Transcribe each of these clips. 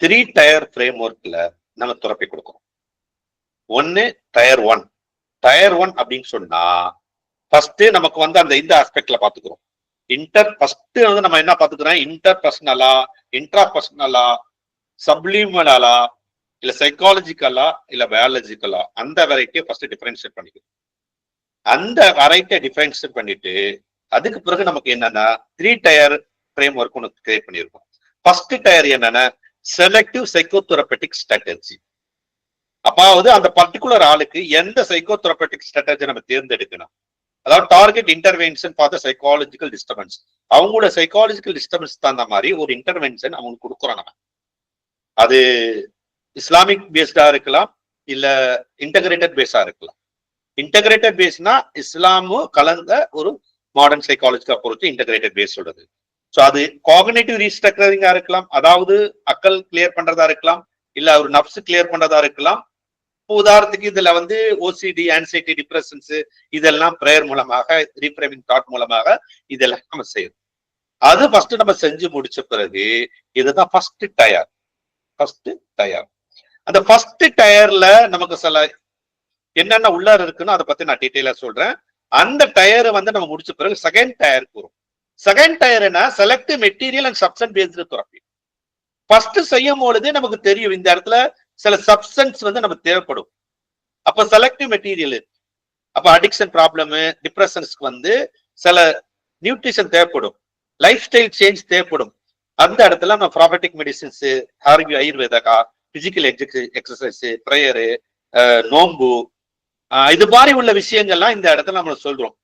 Three tier frame ஒர்க்ல நம்ம துறப்பி கொடுக்குறோம். ஒன்னு டயர் ஒன் டயர் ஒன் அப்படின்னு சொன்னா ஃபர்ஸ்ட் நமக்கு வந்து அந்த இந்த ஆஸ்பெக்ட்ல பாத்துக்கிறோம். இன்டர் ஃபர்ஸ்ட் வந்து நம்ம என்ன பாத்துக்கிறோம்? இன்டர் பர்சனலா இன்ட்ரா பர்சனலா சப்ளிமலா இல்ல சைக்காலஜிக்கலா இல்ல பயாலஜிக்கலா அந்த வெரைட்டியை ஃபர்ஸ்ட் டிஃபரன்ஷியேட் பண்ணிக்கணும் அந்த வெரைட்டியை டிஃபரன்ஷியேட் பண்ணிட்டு அதுக்கு பிறகு நமக்கு என்னன்னா த்ரீ டயர் ஃப்ரேம் ஒர்க் ஒன்று கிரியேட் பண்ணியிருக்கோம். ஃபர்ஸ்ட் டயர் என்னன்னா செலக்டிவ் சைக்கோதெரபெட்டிக் ஸ்ட்ராட்டஜி அப்பாவது அந்த பர்டிகுலர் ஆளுக்கு எந்த சைக்கோதெரபெட்டிக் ஸ்ட்ராட்டஜி நம்ம தேர்ந்தெடுக்கணும்? அதாவது target intervention for the psychological disturbance அவங்களோட சைக்காலஜிக்கல் டிஸ்டர்பன்ஸ் தகுந்த மாதிரி ஒரு இன்டர்வென்ஷன் அவங்களுக்கு கொடுக்குறோம் நம்ம. அது இஸ்லாமிக் பேஸ்டா இருக்கலாம் இல்ல இன்டகிரேட்டட் பேஸா இருக்கலாம். இன்டகிரேட்டட் பேஸ்னா இஸ்லாமும் கலந்த ஒரு modern psychological approach integrated faith சொல்றது. ஸோ அது காகனேட்டிவ் ரீஸ்ட்ரக்சரிங்கா இருக்கலாம். அதாவது அக்கல் கிளியர் பண்றதா இருக்கலாம். இல்ல ஒரு நப்ஸ் கிளியர் பண்றதா இருக்கலாம். இப்போ உதாரணத்துக்கு இதுல வந்து ஓசிடி ஆன்சைட்டி டிப்ரெஷன்ஸ் இதெல்லாம் ப்ரேயர் மூலமாக ரீஃப்ரேமிங் தாட் மூலமாக இதெல்லாம் நம்ம செய்யறோம். அது ஃபர்ஸ்ட் நம்ம செஞ்சு முடிச்ச பிறகு இதுதான் ஃபர்ஸ்ட் டயர் ஃபர்ஸ்ட் டயர் அந்த ஃபர்ஸ்ட் டயர்ல நமக்கு சில என்னென்ன உள்ளார இருக்குன்னு அதை பத்தி நான் டீட்டெயிலா சொல்றேன். அந்த டயரை வந்து நம்ம முடிச்ச பிறகு செகண்ட் டயருக்கு வரும். செகண்ட் டயர் என்ன select material and substance based therapy. First செய்யும் பொழுது நமக்கு தெரியும் இந்த இடத்துல சில சப்சன்ஸ் வந்து நமக்கு தேவைப்படும். அப்ப செலக்டிவ் மெட்டீரியல் அப்ப அடிக்ஷன் ப்ராப்ளம் டிப்ரெஷன்ஸ்க்கு வந்து சில நியூட்ரிஷன் தேவைப்படும். லைஃப் ஸ்டைல் சேஞ்ச் தேவைப்படும். அந்த இடத்துல நம்ம ப்ராபர்டிக் மெடிசின்ஸ் ஆரோக்கிய ஆயுர்வேதகா பிசிக்கல் எக்ஸசைஸ் ப்ரேயரு நோம்பு இது மாதிரி உள்ள விஷயங்கள்லாம் இந்த இடத்துல நம்ம சொல்றோம்.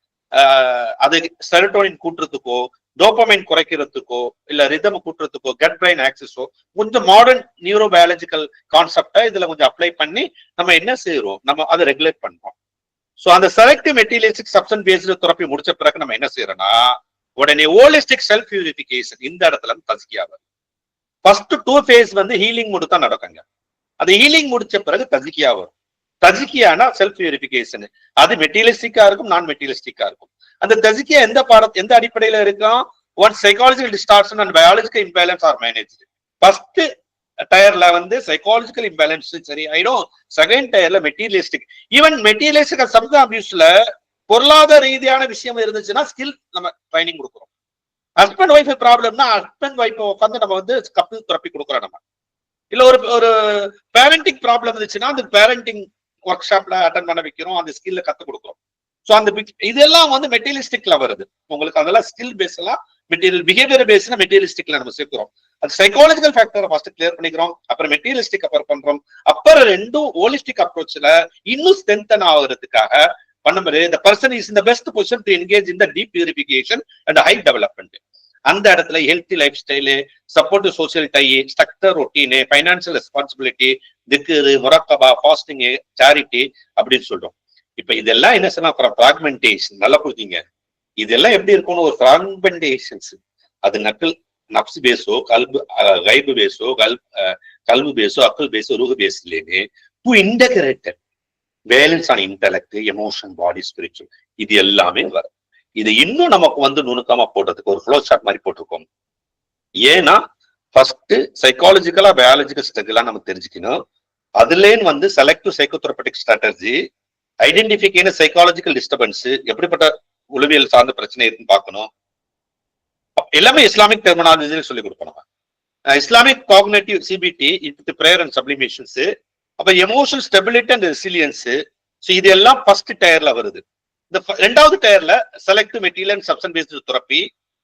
அது செரட்டோனின் கூட்டுறதுக்கோ டோப்பமைன் குறைக்கிறதுக்கோ இல்ல ரிதம் கூட்டுறதுக்கோ கட் பிரைன் ஆக்சஸோ கொஞ்சம் மாடர்ன் நியூரோ பயாலஜிக்கல் கான்செப்டா இதுல கொஞ்சம் அப்ளை பண்ணி நம்ம என்ன செய்யறோம் நம்ம அதை ரெகுலேட் பண்றோம். ஸோ அந்த selective materialistic substance based therapy முடிச்ச பிறகு நம்ம என்ன செய்யறோம்னா உடனே ஹோலிஸ்டிக் செல்ஃப் யூரிஃபிகேஷன் இந்த இடத்துல தசிக்கியாவது ஃபர்ஸ்ட் டூ ஃபேஸ் வந்து ஹீலிங் மூடு தான் நடக்குங்க. அந்த ஹீலிங் முடிச்ச பிறகு தசிக்கியா வரும் தஜிக்கியானா செல்ஃப் பியூரிபிகேஷன் அது மெட்டீரியலிஸ்டிக்கா இருக்கும் நான் மெட்டீரியலிஸ்டிக்கா இருக்கும். அந்த தஜிக்கியா எந்த பாட எந்த அடிப்படையில இருக்கும் one psychological distortion and biological imbalance are manage first டயர்ல வந்து சைக்காலஜிக்கல் இம்பேலன்ஸ் சரி ஆயிடும் செகண்ட் டயர்ல மெட்டீரியலிஸ்டிக் ஈவன் மெட்டீரியலிஸ்டிக் சப்தம் அபியூஸ்ல பொருளாதார ரீதியான விஷயம் இருந்துச்சுன்னா ஸ்கில் நம்ம ட்ரைனிங் கொடுக்குறோம். ஹஸ்பண்ட் ஒய்ஃப் ப்ராப்ளம்னா ஹஸ்பண்ட் ஒய்ஃப் உட்காந்து நம்ம வந்து கப்பிள் தெரப்பி கொடுக்குறோம் நம்ம. இல்ல ஒரு ஒரு பேரண்டிங் ப்ராப்ளம் இருந்துச்சுன்னா அந்த பேரண்டிங் ஒர்க் ஷாப்ல அட்டன் பண்ண வைக்கிறோம் அந்த ஸ்கில்ல கத்து கொடுக்குறோம். ஸோ அந்த இதெல்லாம் வந்து மெட்டீரியலிஸ்டிக்ல வருது. உங்களுக்கு அதெல்லாம் ஸ்கில் பேஸ் எல்லாம் மெட்டீரியல் பிஹேவியர் பேஸ்னா மெட்டீரியலிஸ்டிக்ல நம்ம சேர்க்கிறோம். அது சைக்காலஜிக்கல் ஃபேக்டரை ஃபர்ஸ்ட் கிளியர் பண்ணிக்கிறோம் அப்புறம் மெட்டீரியலிஸ்டிக் அப்புறம் பண்றோம். அப்புறம் ரெண்டும் ஹோலிஸ்டிக் அப்ரோச்ல இன்னும் ஸ்ட்ரென்தன் ஆகுறதுக்காக பண்ணும்போது இந்த பர்சன் இஸ் இந்த பெஸ்ட் பொசிஷன் டு என்கேஜ் இந்த deep purification and high development அந்த இடத்துல healthy lifestyle support social tie structure routine financial responsibility திக்கு முரக்கபா ஃபாஸ்டிங் சேரிட்டி அப்படின்னு சொல்றோம். இப்ப இதெல்லாம் என்ன சொன்னா பிராக்மெண்டேஷன் நல்லா புரிஞ்சுங்க. இதெல்லாம் எப்படி இருக்கும்னு ஒரு பிராக்மெண்டேஷன்ஸ் அது நக்கல் நப்ஸ் பேஸோ கல்பு கைபு பேஸோ கல் கல்பு பேஸோ அக்கல் பேஸோ ரூஹு பேஸ் இல்லைன்னு to integrated balance on intellect emotion body spiritual இது எல்லாமே வரும் இது இன்னும் நமக்கு வந்து நுணுக்கமா போடுறதுக்கு ஒரு ஃப்ளோ சார்ட் மாதிரி போட்டிருக்கோம். ஏன்னா ஃபர்ஸ்ட் சைக்காலஜிக்கலா பயாலஜிக்கல் ஸ்ட்ரகிளா நம்ம தெரிஞ்சுக்கணும். அதுலேன்னு வந்து selective psychotherapeutic strategy identification psychological disturbance எப்படிப்பட்ட உளவியல் சார்ந்த பிரச்சனை இருக்குன்னு பார்க்கணும். எல்லாமே இஸ்லாமிக் டெர்மினாலஜியில் சொல்லி கொடுப்போம் நம்ம. இஸ்லாமிக் காக்னேட்டிவ் சிபிடி இது பிரேயர் அண்ட் சப்ளிமேஷன்ஸ் அப்ப emotional stability and resilience so இது எல்லாம் ஃபர்ஸ்ட் டயர்ல வருது. இந்த ரெண்டாவது டயர்ல select material and substance based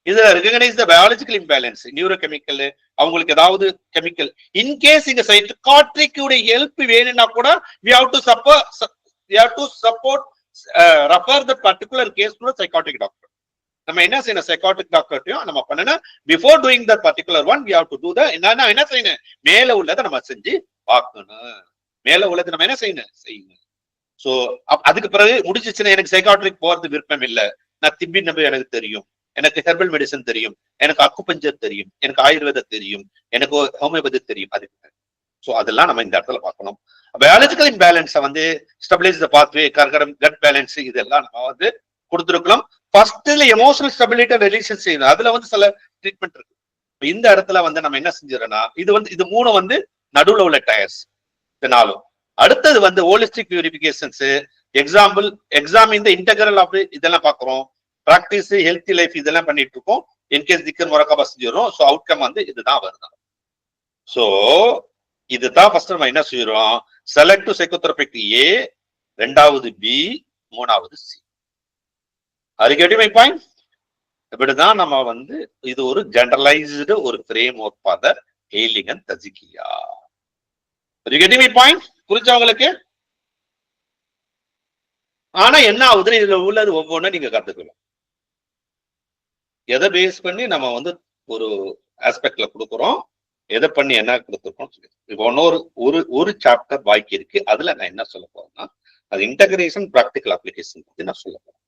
இதுல recognise the biological imbalance neuro chemical அவங்களுக்கு ஏதாவது கெமிக்கல் இன்கேஸ் இங்க சைக்காட்ரிக் உடைய ஹெல்ப் வேணும்னா கூட we have to support to support refer the particular case to psychiatric doctor நம்ம என்ன செய்யணும்? சைக்காட்டிக் டாக்டர்ட்டையும் நம்ம பண்ணணும். Before doing the particular one we have to do the என்னன்னா என்ன செய்யணும்? மேல உள்ளதை நம்ம செஞ்சு பார்க்கணும். மேல உள்ளதை நம்ம என்ன செய்யணும்? செய்யணும். சோ அதுக்கு பிறகு முடிச்சிச்சுன்னா எனக்கு சைக்காட்ரிக் போறது விருப்பம் இல்லை. நான் திம்பி நம்ப எனக்கு தெரியும். எனக்கு ஹெர்பல் மெடிசன் தெரியும். எனக்கு அக்குபஞ்சர் தெரியும். எனக்கு ஆயுர்வேதம் தெரியும். எனக்கு ஹோமியோபதி தெரியும். அதுக்கு ஸோ அதெல்லாம் நம்ம இந்த இடத்துல பார்க்கணும். பயாலஜிக்கல் இம்பேலன்ஸை வந்து ஸ்டெபிலைஸ் த பாத்வே கர்கரம் கட் பேலன்ஸ் இதெல்லாம் நம்ம வந்து கொடுத்துருக்கலாம் ஃபர்ஸ்ட்ல எமோஷனல் ஸ்டெபிலிட்டி ரிலேஷன் செய்யணும். அதுல வந்து சில ட்ரீட்மெண்ட் இருக்கு. இந்த இடத்துல வந்து நம்ம என்ன செஞ்சிடறோம்னா இது வந்து இது மூணு வந்து நடுவுல உள்ள டயர்ஸ் இந்த அடுத்தது வந்து ஹோலிஸ்டிக் பியூரிபிகேஷன்ஸ் எக்ஸாம்பிள் எக்ஸாம் இந்த இன்டெகிரல் ஆஃப் இதெல்லாம் பாக்குறோம் பிராக்டிஸ் ஹெல்த்தி லைஃப் இதெல்லாம் பண்ணிட்டு இருக்கோம் இன்கேஸ் திக்கர் வசதி வரும். ஸோ அவுட்கம் வந்து இதுதான் வருது. ஸோ இதுதான் ஃபர்ஸ்ட் நம்ம என்ன செய்யறோம்? செலக்ட் டு சைக்கோதெரபிக் ஏ ரெண்டாவது பி மூணாவது சி அது மை பாயிண்ட் இப்படிதான் நம்ம வந்து இது ஒரு ஜெனரலைஸ்டு ஒரு framework for healing and தஜிகியா அது மை பாயிண்ட் புரிஞ்சவங்களுக்கு? ஆனா என்ன ஆகுதுன்னு இதுல உள்ளது ஒவ்வொன்றும் நீங்க கத்துக்கணும். எதை பேஸ் பண்ணி நம்ம வந்து ஒரு ஆஸ்பெக்ட்ல கொடுக்குறோம் எதை பண்ணி என்ன கொடுத்துருக்கோம் இப்போ இன்னொரு ஒரு ஒரு சாப்டர் பாக்கி இருக்கு. அதுல நான் என்ன சொல்ல போறேன்னா அது இன்டகிரேஷன் ப்ராக்டிக்கல் அப்ளிகேஷன் பத்தி நான் சொல்ல போறேன்.